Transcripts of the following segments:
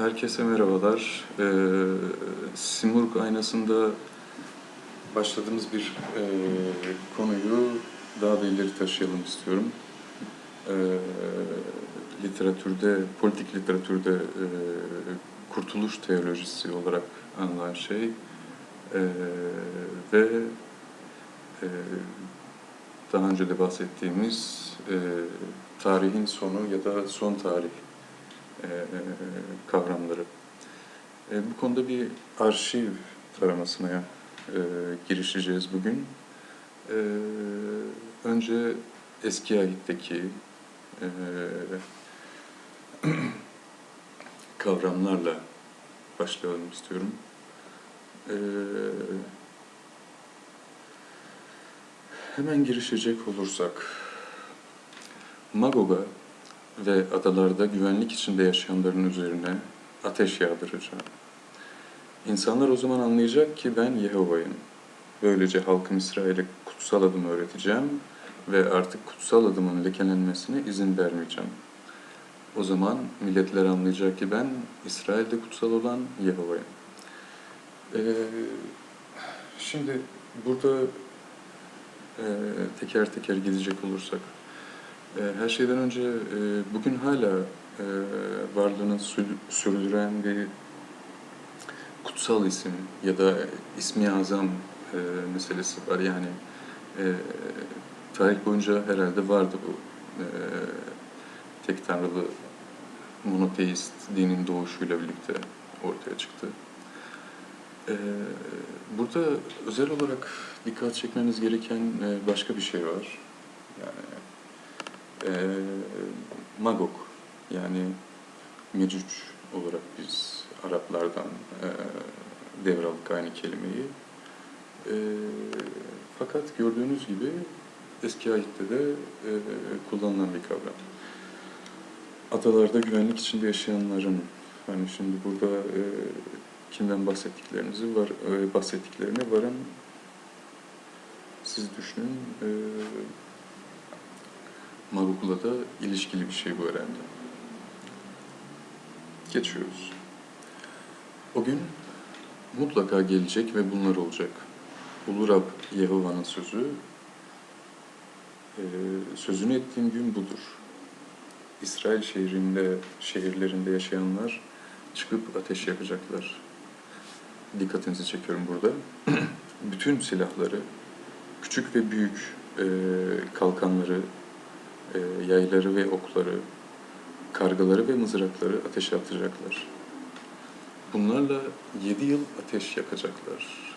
Herkese merhabalar. Ee, Simurg aynasında başladığımız bir e, konuyu daha da ileri taşıyalım istiyorum. Ee, literatürde, politik literatürde e, kurtuluş teolojisi olarak anılan şey e, ve e, daha önce de bahsettiğimiz e, tarihin sonu ya da son tarih e, kavramları. E, bu konuda bir arşiv taramasına e, girişeceğiz bugün. E, önce eski ahitteki e, kavramlarla başlayalım istiyorum. E, hemen girişecek olursak, Magog'a ve adalarda güvenlik içinde yaşayanların üzerine ateş yağdıracağım. İnsanlar o zaman anlayacak ki ben Yehova'yım. Böylece halkım İsrail'e kutsal adımı öğreteceğim ve artık kutsal adımın lekelenmesine izin vermeyeceğim. O zaman milletler anlayacak ki ben İsrail'de kutsal olan Yehova'yım. Ee, şimdi burada e, teker teker gidecek olursak, Her şeyden önce e, bugün hala e, varlığını sü- sürdüren bir kutsal isim ya da ismi azam e, meselesi var. Yani tarih boyunca herhalde vardı bu tek tanrılı monoteist dinin doğuşuyla birlikte ortaya çıktı. Burada özel olarak dikkat çekmeniz gereken başka bir şey var. Yani e, Magog yani Mecüc olarak biz Araplardan e, devraldık aynı kelimeyi. E, fakat gördüğünüz gibi eski ahitte de e, kullanılan bir kavram. Adalarda güvenlik içinde yaşayanların, hani şimdi burada e, kimden bahsettiklerinizi var, e, bahsettiklerine varın siz düşünün. E, Magog'la da ilişkili bir şey bu herhalde. Geçiyoruz. O gün mutlaka gelecek ve bunlar olacak. Ulu Rab Yehova'nın sözü, e, sözünü ettiğim gün budur. İsrail şehrinde, şehirlerinde yaşayanlar çıkıp ateş yakacaklar. Dikkatinizi çekiyorum burada. Bütün silahları, küçük ve büyük e, kalkanları, e, yayları ve okları, kargaları ve mızrakları ateşe atacaklar. Bunlarla yedi yıl ateş yakacaklar.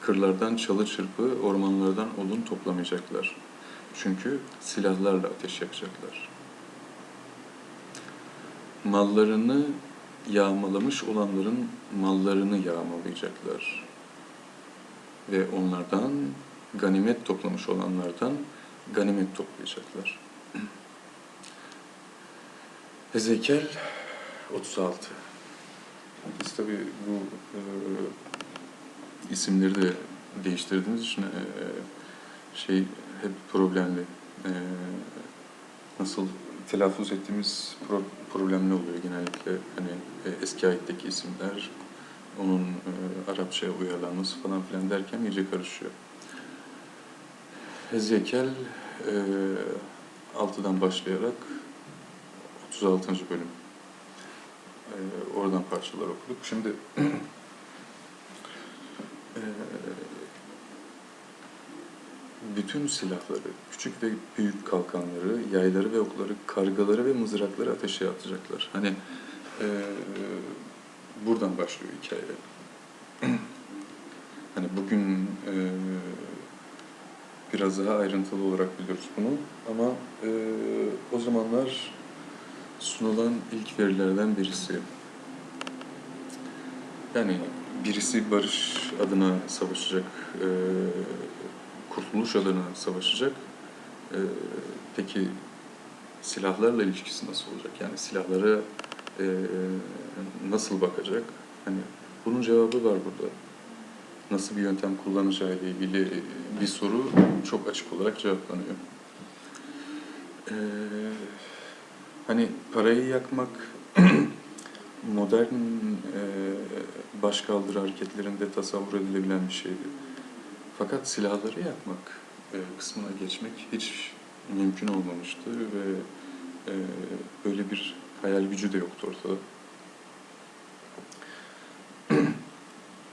Kırlardan çalı çırpı, ormanlardan odun toplamayacaklar. Çünkü silahlarla ateş yakacaklar. Mallarını yağmalamış olanların mallarını yağmalayacaklar. Ve onlardan ganimet toplamış olanlardan ganimet toplayacaklar. Ezekiel 36. Biz tabii bu e, isimleri de değiştirdiğimiz için e, şey hep problemli. E, nasıl telaffuz ettiğimiz pro, problemli oluyor genellikle. Hani e, eski ayetteki isimler, onun e, Arapçaya uyarlanması falan filan derken iyice karışıyor. Ezekiel e, 6'dan başlayarak 36. bölüm. Ee, oradan parçalar okuduk. Şimdi ee, bütün silahları, küçük ve büyük kalkanları, yayları ve okları, kargaları ve mızrakları ateşe atacaklar. Hani ee, buradan başlıyor hikaye. hani bugün ee, biraz daha ayrıntılı olarak biliyoruz bunu ama ee, o zamanlar sunulan ilk verilerden birisi. Yani birisi barış adına savaşacak, e, kurtuluş adına savaşacak. E, peki silahlarla ilişkisi nasıl olacak? Yani silahlara e, nasıl bakacak? Hani bunun cevabı var burada. Nasıl bir yöntem kullanacağı ile ilgili bir soru çok açık olarak cevaplanıyor. Ee, hani parayı yakmak modern e, başkaldırı hareketlerinde tasavvur edilebilen bir şeydi. Fakat silahları yakmak e, kısmına geçmek hiç mümkün olmamıştı ve e, böyle bir hayal gücü de yoktu ortada.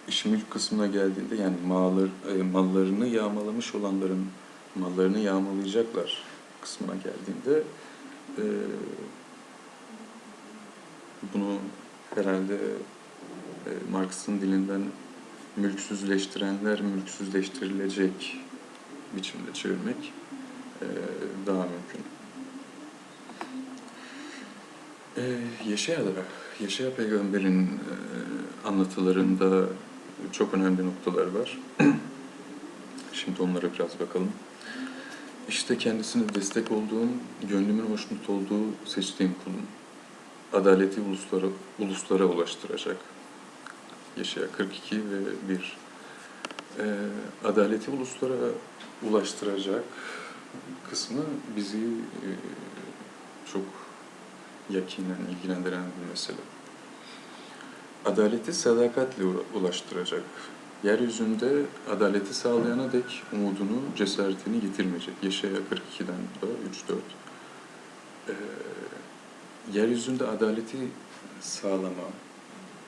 İş mülk kısmına geldiğinde yani mallar, e, mallarını yağmalamış olanların mallarını yağmalayacaklar kısmına geldiğinde e, bunu herhalde e, Marx'ın dilinden mülksüzleştirenler mülksüzleştirilecek biçimde çevirmek e, daha mümkün. E, Yeşaya'da, Yeşaya peygamberin e, anlatılarında çok önemli noktalar var. Şimdi onlara biraz bakalım. İşte kendisine destek olduğum, gönlümün hoşnut olduğu seçtiğim kulum. Adaleti uluslara, uluslara ulaştıracak. Yaşaya 42 ve 1. Ee, adaleti uluslara ulaştıracak kısmı bizi e, çok yakinen ilgilendiren bir mesele. Adaleti sadakatle ulaştıracak. Yeryüzünde adaleti sağlayana dek umudunu, cesaretini yitirmeyecek. Yeşaya 42'den bu da 3-4. Ee, yeryüzünde adaleti sağlama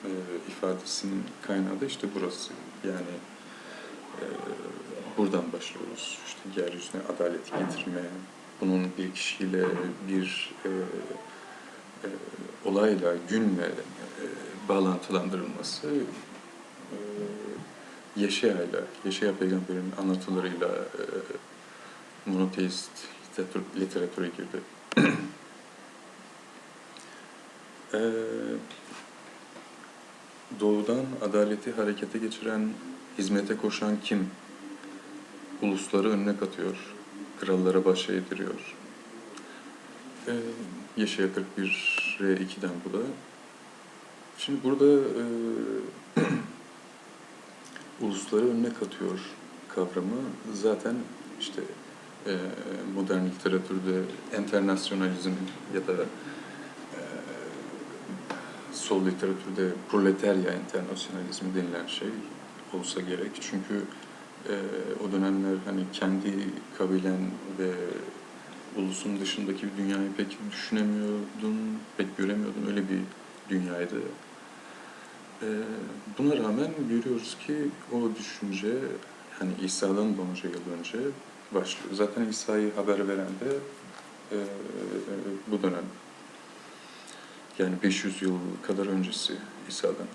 e, ifadesinin kaynağı da işte burası. Yani e, buradan başlıyoruz. İşte yeryüzüne adaleti getirme, bunun bir kişiyle, bir e, e, olayla, günle e, bağlantılandırılması e, Yeşaya'yla, Yeşaya peygamberin anlatılarıyla e, monoteist literatür, literatüre girdi. e, doğudan adaleti harekete geçiren, hizmete koşan kim? Ulusları önüne katıyor, krallara baş eğdiriyor. E, Yeşaya 41 R2'den bu da. Şimdi burada e, ulusları önüne katıyor kavramı zaten işte e, modern literatürde internasyonalizm ya da e, sol literatürde proletarya internasyonalizmi denilen şey olsa gerek. Çünkü e, o dönemler hani kendi kabilen ve ulusun dışındaki bir dünyayı pek düşünemiyordun, pek göremiyordun. Öyle bir dünyaydı. Ee, buna rağmen görüyoruz ki o düşünce hani İsa'dan da onca yıl önce başlıyor. Zaten İsa'yı haber veren de e, bu dönem. Yani 500 yıl kadar öncesi İsa'dan.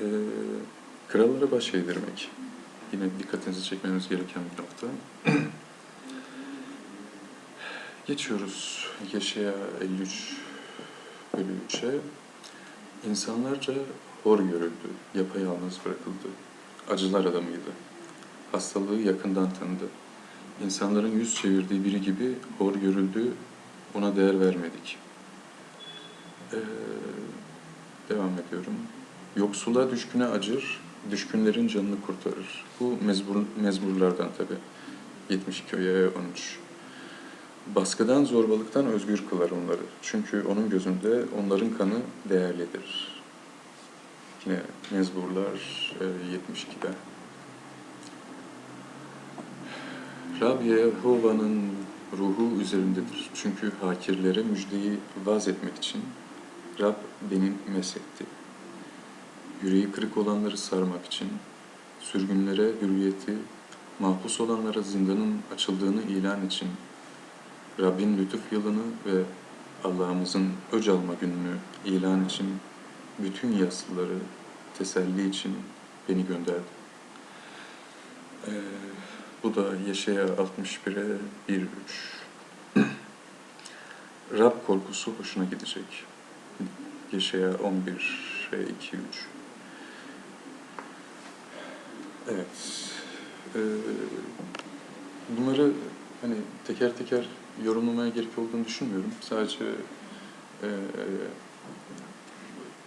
E, krallara baş eğdirmek. Yine dikkatinizi çekmemiz gereken bir nokta. Geçiyoruz Yaşaya 53 bölü 3'e. İnsanlarca hor görüldü, yapayalnız bırakıldı. Acılar adamıydı. Hastalığı yakından tanıdı. İnsanların yüz çevirdiği biri gibi hor görüldü, ona değer vermedik. Ee, devam ediyorum. Yoksula düşküne acır, düşkünlerin canını kurtarır. Bu mezbur, mezburlardan tabi. 72 öğeye 13. Baskıdan, zorbalıktan özgür kılar onları. Çünkü onun gözünde onların kanı değerlidir. Yine Mezburlar 72'de. Rab Yehova'nın ruhu üzerindedir. Çünkü hakirlere müjdeyi vaz etmek için Rab beni mesetti. Yüreği kırık olanları sarmak için, sürgünlere hürriyeti, mahpus olanlara zindanın açıldığını ilan için Rabbin lütuf yılını ve Allah'ımızın öc alma gününü ilan için bütün yaslıları teselli için beni gönderdi. Ee, bu da Yeşaya 61'e 1-3. Rab korkusu hoşuna gidecek. Yeşaya 11'e 2-3. Evet. Ee, bunları hani teker teker yorumlamaya gerek olduğunu düşünmüyorum. Sadece e,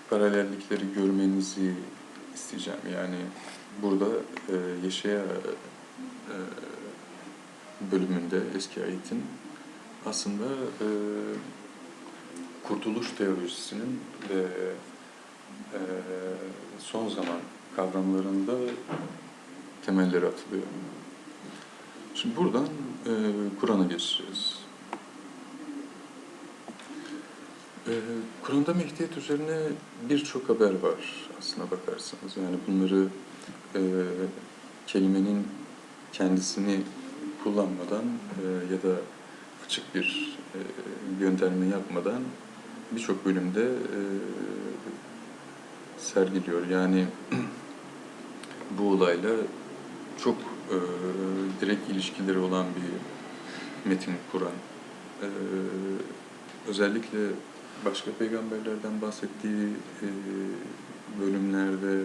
paralellikleri görmenizi isteyeceğim. Yani burada e, Yaşaya e, bölümünde eski ayetin aslında e, kurtuluş teorisinin ve e, son zaman kavramlarında temelleri atılıyor. Şimdi buradan e, Kur'an'a geçeceğiz. E, Kur'an'da Mehdiyet üzerine birçok haber var aslına bakarsanız. Yani bunları e, kelimenin kendisini kullanmadan e, ya da açık bir e, gönderme yapmadan birçok bölümde e, sergiliyor. Yani bu olayla çok e, direkt ilişkileri olan bir metin Kur'an. E, özellikle başka peygamberlerden bahsettiği e, bölümlerde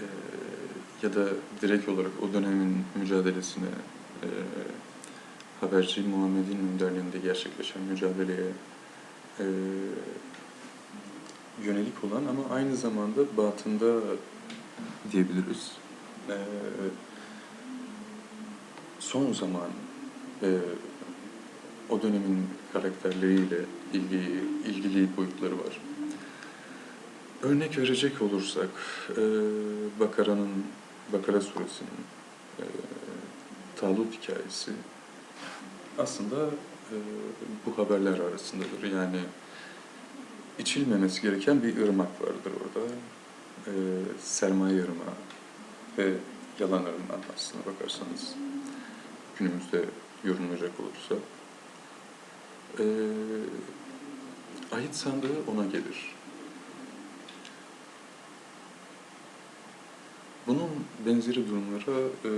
e, ya da direkt olarak o dönemin mücadelesine e, haberci Muhammed'in önderliğinde gerçekleşen mücadeleye e, yönelik olan ama aynı zamanda batında diyebiliriz. E, son zaman e, o dönemin karakterleriyle ilgili, ilgili boyutları var. Örnek verecek olursak, e, Bakara'nın, Bakara suresinin e, Talut hikayesi aslında e, bu haberler arasındadır. Yani içilmemesi gereken bir ırmak vardır orada. E, sermaye ırmağı ve yalan ırmağı aslına bakarsanız günümüzde yorumlayacak olursa. E, ahit sandığı ona gelir. Bunun benzeri durumlara e,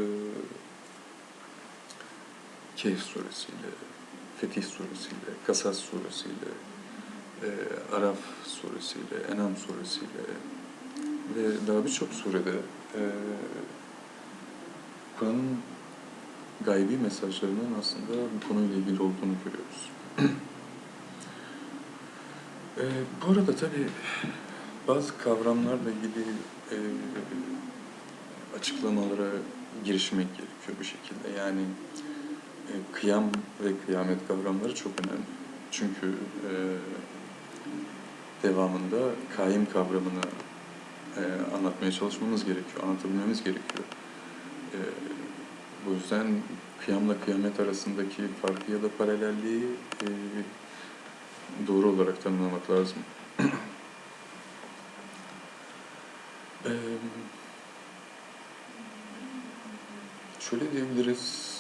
Kehf suresiyle, Fetih suresiyle, Kasas suresiyle, e, Araf suresiyle, Enam suresiyle ve daha birçok surede e, Kur'an'ın gaybi mesajlarının aslında bu konuyla ilgili olduğunu görüyoruz. e, bu arada tabii bazı kavramlarla ilgili e, açıklamalara girişmek gerekiyor bir şekilde. Yani e, kıyam ve kıyamet kavramları çok önemli. Çünkü e, devamında kaim kavramını e, anlatmaya çalışmamız gerekiyor, anlatabilmemiz gerekiyor. E, bu yüzden kıyamla kıyamet arasındaki farkı ya da paralelliği e, doğru olarak tanımlamak lazım. e, şöyle diyebiliriz,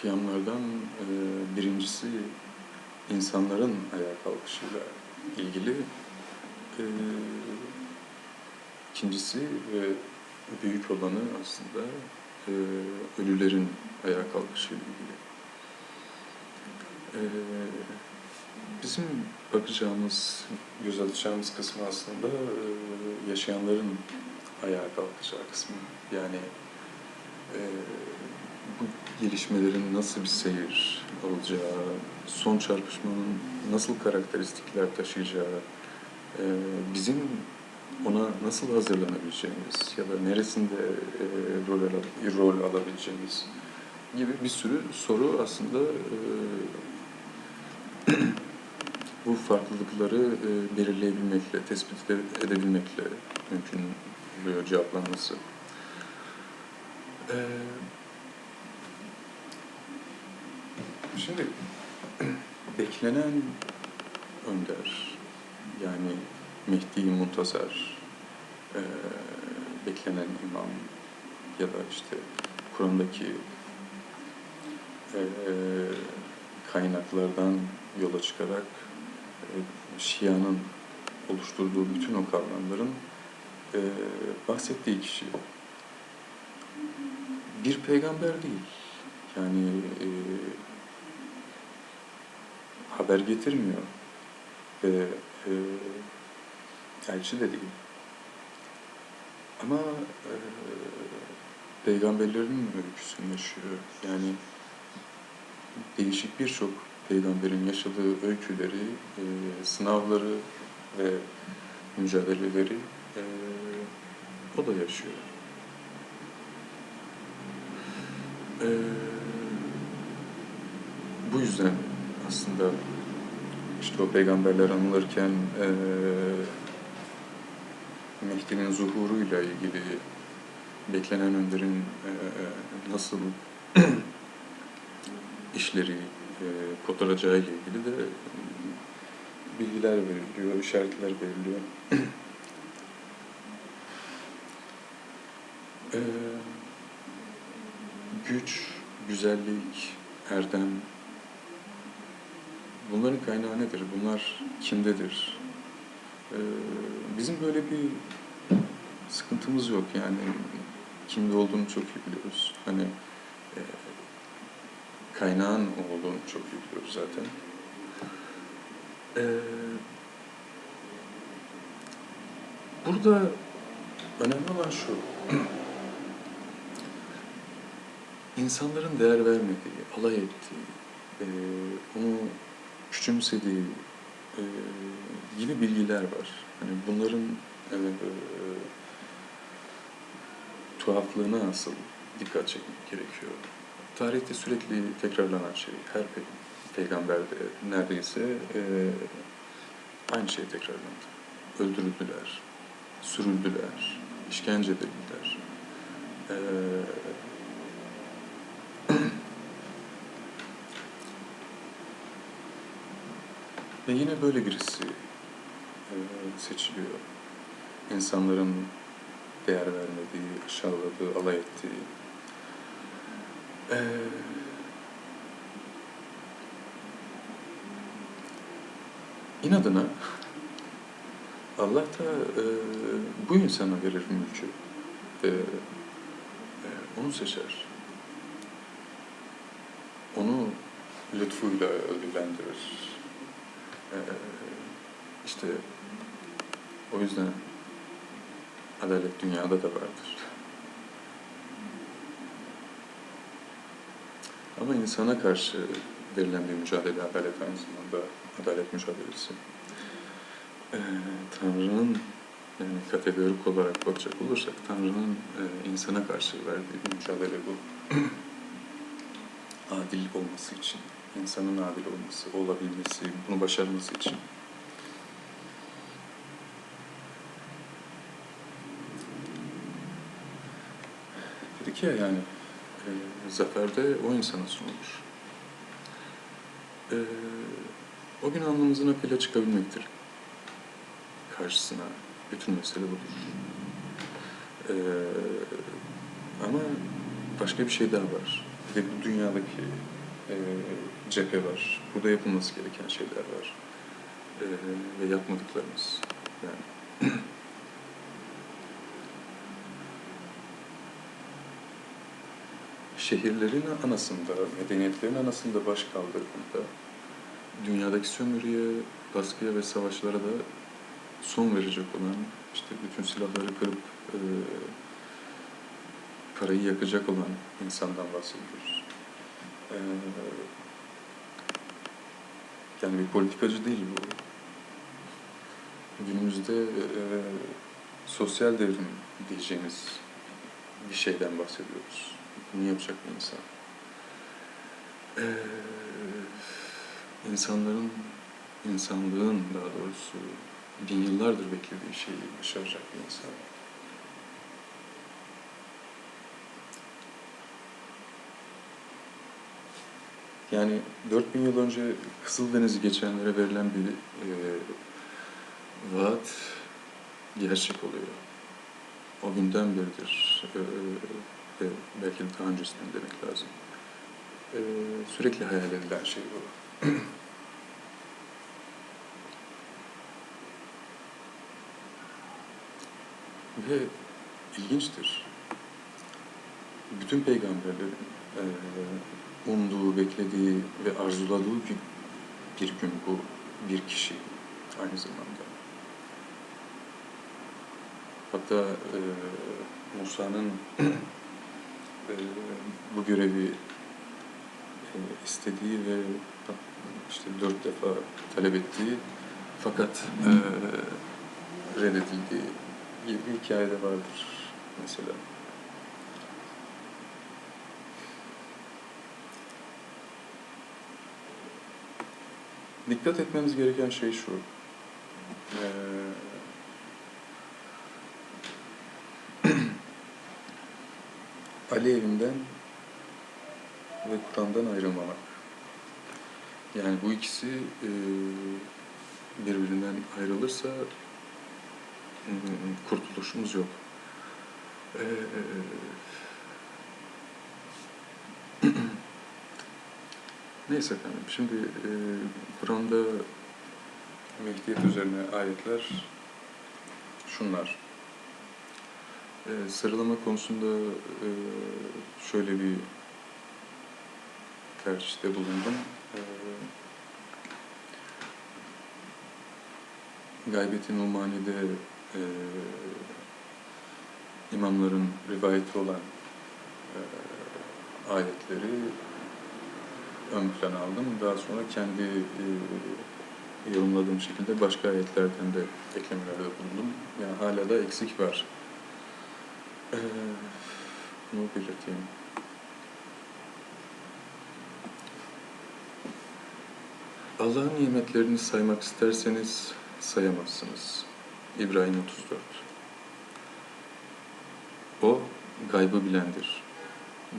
kıyamlardan e, birincisi insanların ayağa kalkışıyla ilgili. E, ikincisi ve büyük olanı aslında e, ölülerin ayağa kalkışıyla ilgili. E, bizim bakacağımız, göz atacağımız kısmı aslında e, yaşayanların ayağa kalkacağı kısmı. Yani e, bu gelişmelerin nasıl bir seyir alacağı, son çarpışmanın nasıl karakteristikler taşıyacağı, e, bizim ona nasıl hazırlanabileceğimiz ya da neresinde e, rol, al rol alabileceğimiz gibi bir sürü soru aslında e, bu farklılıkları e, belirleyebilmekle, tespit edebilmekle mümkün oluyor cevaplanması. Ee, şimdi beklenen önder, yani Mehdi Muntasar, e, beklenen imam ya da işte Kur'an'daki e, kaynaklardan yola çıkarak e, Şia'nın oluşturduğu bütün o kavramların e, bahsettiği kişi bir peygamber değil. Yani e, haber getirmiyor ve e, elçi de değil. Ama e, peygamberlerin öyküsünü yaşıyor. Yani değişik birçok peygamberin yaşadığı öyküleri, e, sınavları ve mücadeleleri e, o da yaşıyor. E, bu yüzden aslında işte o peygamberler anılırken e, Mehdi'nin zuhuruyla ilgili beklenen önderin e, nasıl işleri e, kotaracağı ile ilgili de bilgiler veriliyor, işaretler veriliyor. e, güç, güzellik, erdem, bunların kaynağı nedir? Bunlar kimdedir? E, bizim böyle bir sıkıntımız yok yani kimde olduğunu çok iyi biliyoruz. Hani e, kaynağın olduğunu çok iyi biliyoruz zaten. E, burada önemli olan şu, insanların değer vermediği, alay ettiği, e, onu küçümsediği e, gibi bilgiler var. Hani bunların e, tuhaflığına asıl dikkat çekmek gerekiyor. Tarihte sürekli tekrarlanan şey, her pe peygamberde neredeyse e, aynı şey tekrarlandı. Öldürüldüler, sürüldüler, işkence edildiler. E, ve yine böyle birisi e, seçiliyor. İnsanların değer vermediği, aşağıladığı, alay ettiği. Ee, inadına Allah da e, bu insana verir mülkü. E, onu seçer. Onu lütfuyla ödüllendirir. E, işte o yüzden Adalet dünyada da vardır. Ama insana karşı verilen bir mücadele, adalet aynı zamanda adalet mücadelesi. Ee, Tanrı'nın yani kategorik olarak bakacak olursak Tanrı'nın e, insana karşı verdiği bir mücadele bu. adil olması için, insanın adil olması, olabilmesi, bunu başarması için. Dedik ya yani e, zaferde o insana sunulur. E, o gün alnımızın akıyla çıkabilmektir. Karşısına. Bütün mesele budur. E, ama başka bir şey daha var. De bu dünyadaki e, cephe var. Burada yapılması gereken şeyler var. E, ve yapmadıklarımız. Yani şehirlerin anasında, medeniyetlerin anasında baş kaldırdığında dünyadaki sömürüye, baskıya ve savaşlara da son verecek olan, işte bütün silahları kırıp e, parayı yakacak olan insandan bahsediyoruz. E, yani bir politikacı değil bu. Günümüzde e, sosyal devrim diyeceğimiz bir şeyden bahsediyoruz. Bunu yapacak bir insan. Ee, insanların, insanlığın daha doğrusu bin yıllardır beklediği şeyi başaracak bir insan. Yani 4000 yıl önce Kızıldeniz'i geçenlere verilen bir e, vaat gerçek oluyor. O günden beridir e, ve belki daha öncesinden demek lazım. E, sürekli hayal edilen şey bu. ve ilginçtir. Bütün peygamberlerin e, umduğu, beklediği ve arzuladığı bir, bir gün bu bir kişi aynı zamanda. Hatta e, Musa'nın e, bu görevi e, istediği ve işte dört defa talep ettiği fakat e, reddedildiği gibi bir hikayede vardır mesela. Dikkat etmemiz gereken şey şu. Ee, Ali evinden ve Kur'an'dan ayrılmamak. Yani bu ikisi e, birbirinden ayrılırsa e, kurtuluşumuz yok. Ee, Neyse efendim, şimdi e, Kur'an'da Mehdiyet üzerine ayetler şunlar. E, sıralama konusunda e, şöyle bir tercihte bulundum. E, Gaybeti Numani'de e, imamların rivayeti olan e, ayetleri ön plana aldım. Daha sonra kendi e, yorumladığım şekilde başka ayetlerden de eklemelerde bulundum. Yani hala da eksik var. E, bunu belirteyim. Allah'ın nimetlerini saymak isterseniz sayamazsınız. İbrahim 34 O gaybı bilendir.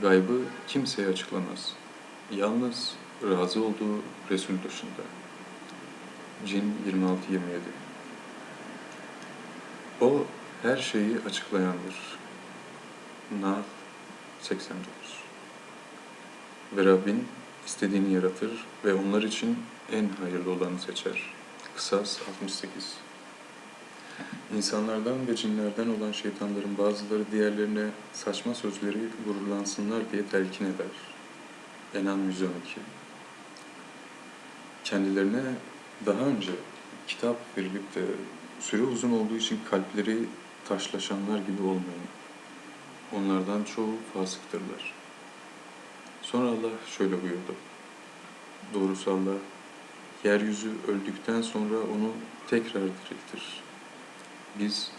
Gaybı kimseye açıklamaz. Yalnız razı olduğu Resul dışında. Cin 26-27 O her şeyi açıklayandır. Nahl 89 Ve Rabbin istediğini yaratır ve onlar için en hayırlı olanı seçer. Kısas 68 İnsanlardan ve cinlerden olan şeytanların bazıları diğerlerine saçma sözleri gururlansınlar diye telkin eder. Enam 112 Kendilerine daha önce kitap verilip de süre uzun olduğu için kalpleri taşlaşanlar gibi olmayın. Onlardan çoğu fasıktırlar. Sonra Allah şöyle buyurdu. Doğrusu Allah, yeryüzü öldükten sonra onu tekrar diriltir. Biz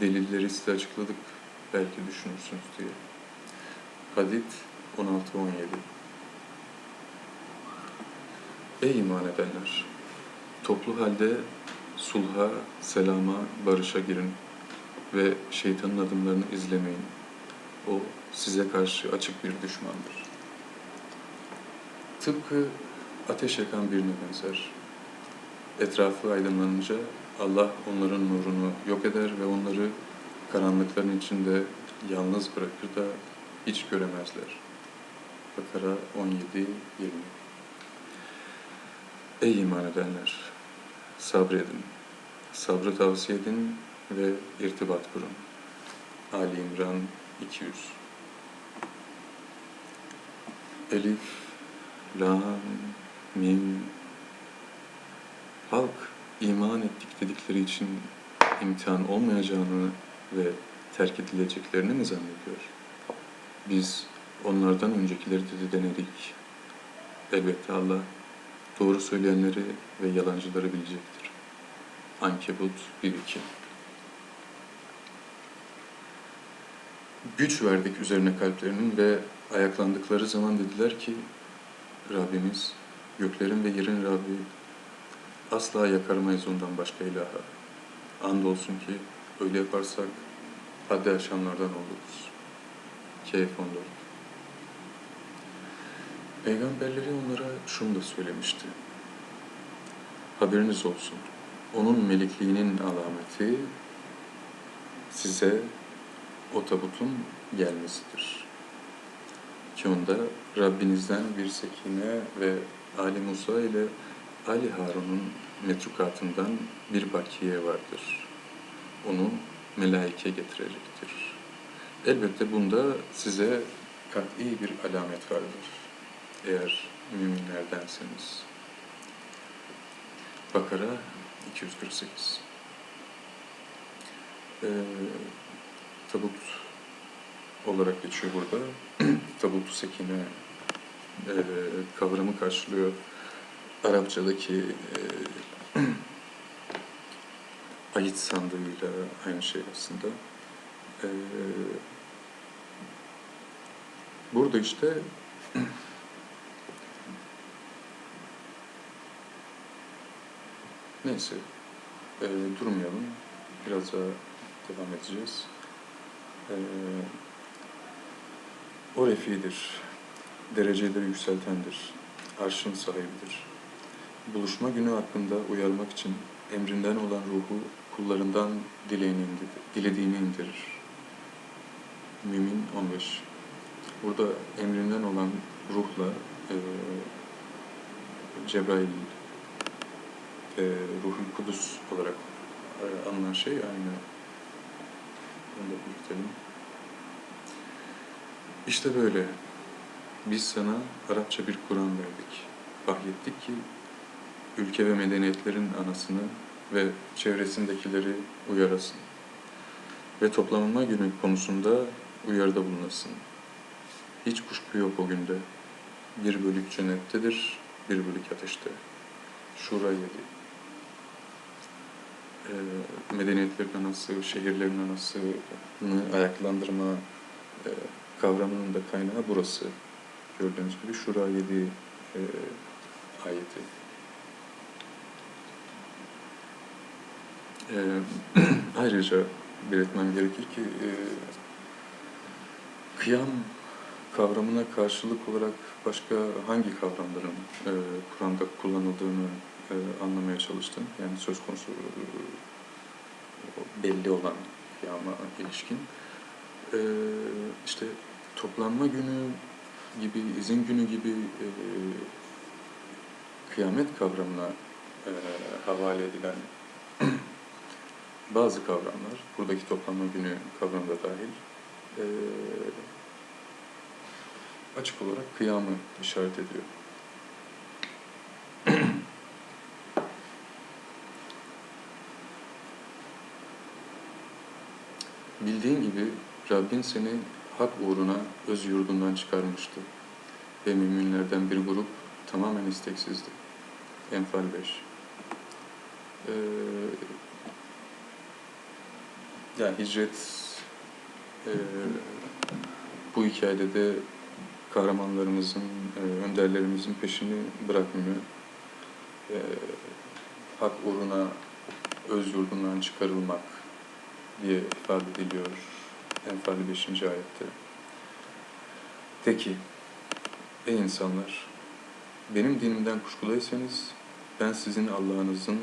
delilleri size açıkladık, belki düşünürsünüz diye. Hadid 16-17 Ey iman edenler! Toplu halde sulha, selama, barışa girin ve şeytanın adımlarını izlemeyin. O size karşı açık bir düşmandır. Tıpkı ateş yakan birine benzer. Etrafı aydınlanınca Allah onların nurunu yok eder ve onları karanlıkların içinde yalnız bırakır da hiç göremezler. Bakara 17-20 Ey iman edenler! Sabredin, sabrı tavsiye edin ve irtibat kurun. Ali İmran 200 Elif, Lam, Mim Halk iman ettik dedikleri için imtihan olmayacağını ve terk edileceklerini mi zannediyor? Biz onlardan öncekileri de denedik. Elbette Allah doğru söyleyenleri ve yalancıları bilecektir. Ankebut 1-2 Güç verdik üzerine kalplerinin ve ayaklandıkları zaman dediler ki Rabbimiz, göklerin ve yerin Rabbi, asla yakarmayız ondan başka ilaha. Andolsun ki öyle yaparsak haddi aşanlardan oluruz. Keyif 14 Peygamberleri onlara şunu da söylemişti. Haberiniz olsun. Onun melikliğinin alameti size o tabutun gelmesidir. Ki onda Rabbinizden bir sekine ve Ali Musa ile Ali Harun'un metrukatından bir bakiye vardır. Onu melaike getirecektir. Elbette bunda size kat'i bir alamet vardır. Eğer müminlerdenseniz. Bakara 248 ee, Tabut olarak geçiyor burada. Tabut-u Sekine e, kavramı karşılıyor. Arapçadaki e, ayit sandığıyla aynı şey aslında. E, burada işte Neyse, e, durmayalım. Biraz daha devam edeceğiz. E, o refidir, dereceleri yükseltendir, arşın sahibidir. Buluşma günü hakkında uyarmak için emrinden olan ruhu kullarından dileğini indir- dilediğini indirir. Mümin 15 Burada emrinden olan ruhla e, Cebrail ve Ruhul Kudüs olarak e, anılan şey aynı. Onu da belirtelim. İşte böyle. Biz sana Arapça bir Kur'an verdik. Vahyettik ki ülke ve medeniyetlerin anasını ve çevresindekileri uyarasın. Ve toplanma günü konusunda uyarıda bulunasın. Hiç kuşku yok o günde. Bir bölük cennettedir, bir bölük ateşte. Şura 7. Ee, medeniyetlerin anası, şehirlerin anasını ayaklandırma e, kavramının da kaynağı burası. Gördüğünüz gibi Şura 7 e, ayeti. Ayrıca belirtmem gerekir ki e, kıyam kavramına karşılık olarak başka hangi kavramların e, Kur'an'da kullanıldığını e, anlamaya çalıştım. Yani söz konusu e, belli olan kıyama ilişkin. E, işte toplanma günü gibi, izin günü gibi e, kıyamet kavramına e, havale edilen bazı kavramlar, buradaki toplanma günü kavramı da dahil, e, açık olarak kıyamı işaret ediyor. Bildiğin gibi Rabbin seni hak uğruna öz yurdundan çıkarmıştı. Ve müminlerden bir grup tamamen isteksizdi. Enfal 5. Ee, yani hicret e, bu hikayede de kahramanlarımızın, e, önderlerimizin peşini bırakmıyor. E, hak uğruna öz yurdundan çıkarılmak diye ifade ediliyor Enfal 5. ayette. De ki, ey insanlar, benim dinimden kuşkudaysanız ben sizin Allah'ınızın